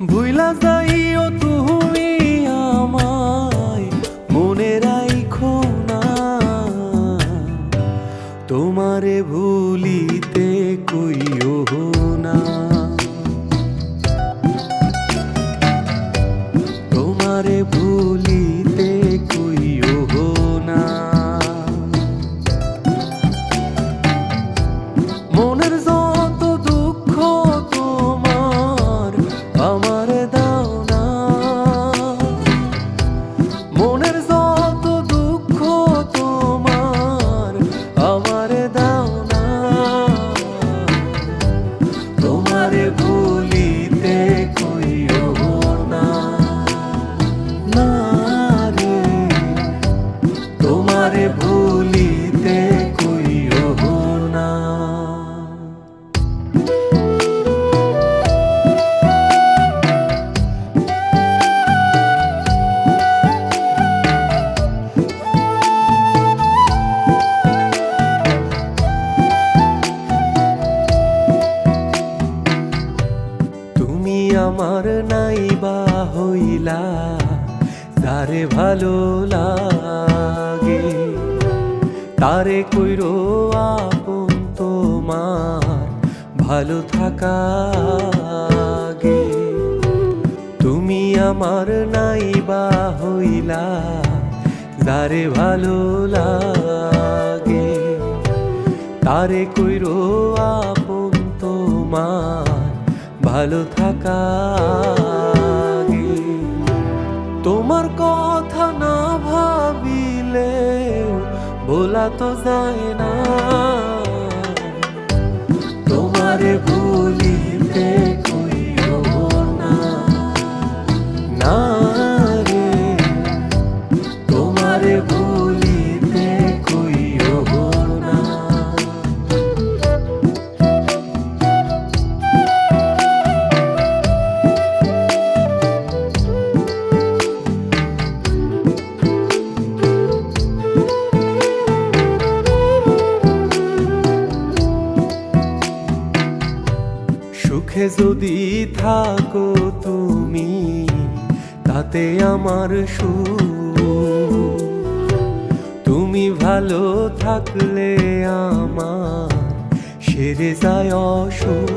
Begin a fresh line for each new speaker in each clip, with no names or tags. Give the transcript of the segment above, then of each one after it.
ভুইলা যাইও তুমি আমায় মনে রাইখো না। তোমারে ভুলিতে কইও ভুলিতে কইও না। না রে তোমারে ভুলিতে হইলা তারে ভালো লাগে তারে কইরো আপন তোমার ভালো থাকা। তুমি আমার নাইবা হইলা, যারে ভালো লাগে তারে কইরো আপন তোমার ভালো থাকা বলা তো যায় না। তোমারে ভুলিতে সুখে যদি থাকো তুমি, তাতে আমার সুখ। তুমি ভালো থাকলে আমার সেরে যায় অসুখ।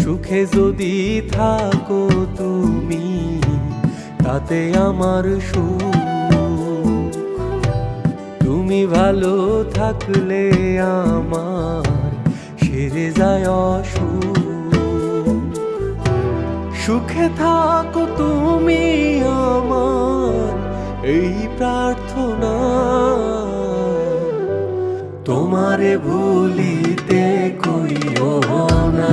সুখে যদি থাকো তুমি, তাতে আমার সুখ। তুমি ভালো থাকলে আমার সেরে যায় সুখে থাকো তুমি আমার এই প্রার্থনা। তোমারে ভুলিতে কইও না।